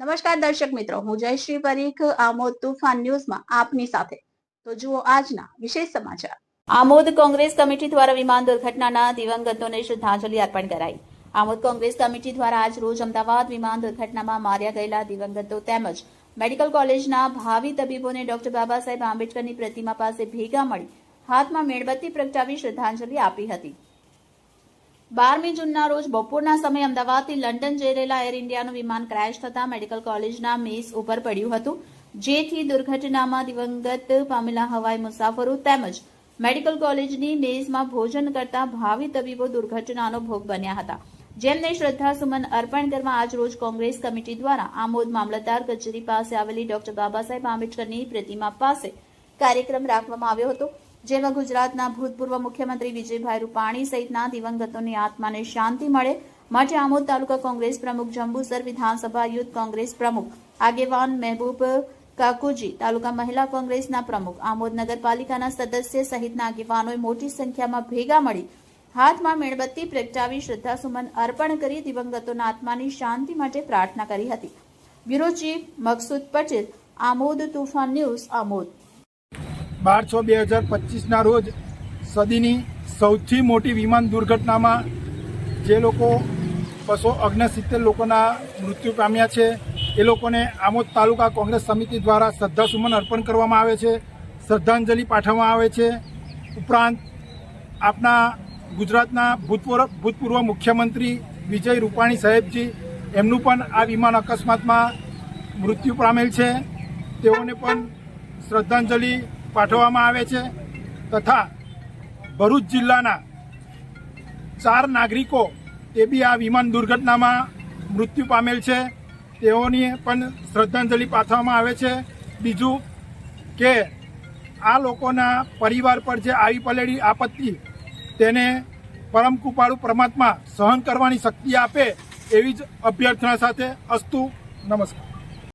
નમસ્કાર દર્શક મિત્રો, હું જયશ્રી પરીખ, આમોદ તુફાન ન્યૂઝમાં આપની સાથે. તો જુઓ આજના વિશેષ સમાચાર. આમોદ કોંગ્રેસ કમિટી દ્વારા વિમાન દુર્ઘટનાના દિવંગતોને શ્રદ્ધાંજલિ અર્પણ કરાઈ. આમોદ કોંગ્રેસ કમિટી દ્વારા આજ રોજ અમદાવાદ વિમાન દુર્ઘટનામાં માર્યા ગયેલા દિવંગતો તેમજ મેડિકલ કોલેજના ભાવિ તબીબોને ડોક્ટર બાબા સાહેબ આંબેડકરની પ્રતિમા પાસે ભેગા મળી હાથમાં મીણબત્તી પ્રગટાવી શ્રદ્ધાંજલિ આપી હતી. બારમી જૂનના રોજ બપોરના સમયે અમદાવાદથી લંડન જઈ રહેલા એર ઇન્ડિયાનું વિમાન ક્રેશ થતા મેડિકલ કોલેજના મેસ ઉપર પડ્યું હતું. જેથી દુર્ઘટનામાં દિવંગત પામેલા હવાઈ મુસાફરો તેમજ મેડિકલ કોલેજની મેઝમાં ભોજન કરતા ભાવિ તબીબો દુર્ઘટનાનો ભોગ બન્યા હતા. જેમને શ્રદ્ધાસુમન અર્પણ કરવા આજ રોજ કોંગ્રેસ કમિટી દ્વારા આમોદ મામલતદાર કચેરી પાસે આવેલી ડોક્ટર બાબા સાહેબ આંબેડકરની પ્રતિમા પાસે કાર્યક્રમ રાખવામાં આવ્યો હતો. જેમાં ગુજરાતના ભૂતપૂર્વ મુખ્યમંત્રી વિજયભાઈ રૂપાણી સહિતના દિવંગતોની આત્માને શાંતિ મળે. માટે આમોદ તાલુકા કોંગ્રેસ પ્રમુખ, જંબુસર વિધાનસભા યુથ કોંગ્રેસ પ્રમુખ, આગેવાન મહેબૂબ કાકુજી, તાલુકા મહિલા કોંગ્રેસના પ્રમુખ, આમોદ નગરપાલિકાના સદસ્ય સહિતના આગેવાનોએ મોટી સંખ્યામાં ભેગા મળી હાથમાં મીણબત્તી પ્રગટાવી શ્રદ્ધાસુમન અર્પણ કરી દિવંગતોના આત્માની શાંતિ માટે પ્રાર્થના કરી હતી. Bureau chief Maqsood Patel, Amod Toofan news, Amod. બાર છ બે હજાર પચીસના રોજ સદીની સૌથી મોટી વિમાન દુર્ઘટનામાં જે લોકો બસો ઓગણસિત્તેર લોકોના મૃત્યુ પામ્યા છે, એ લોકોને આમોદ તાલુકા કોંગ્રેસ સમિતિ દ્વારા શ્રદ્ધાસુમન અર્પણ કરવામાં આવે છે, શ્રદ્ધાંજલિ પાઠવવામાં આવે છે. ઉપરાંત આપના ગુજરાતના ભૂતપૂર્વ ભૂતપૂર્વ મુખ્યમંત્રી વિજય રૂપાણી સાહેબજી, એમનું પણ આ વિમાન અકસ્માતમાં મૃત્યુ પામેલ છે. તેઓને પણ શ્રદ્ધાંજલિ પાઠવવામાં આવે છે તથા ભરૂચ જિલ્લાના ચાર નાગરિકો તે બી આ વિમાન દુર્ઘટનામાં મૃત્યુ પામેલ છે. તેઓની પણ શ્રદ્ધાંજલિ પાઠવવામાં આવે છે. બીજું કે આ લોકોના પરિવાર પર જે આવી પલેડી આપત્તિ તેને પરમ કૃપાળુ પરમાત્મા સહન કરવાની શક્તિ આપે એવી જ અભ્યર્થના સાથે અસ્તુ. નમસ્કાર.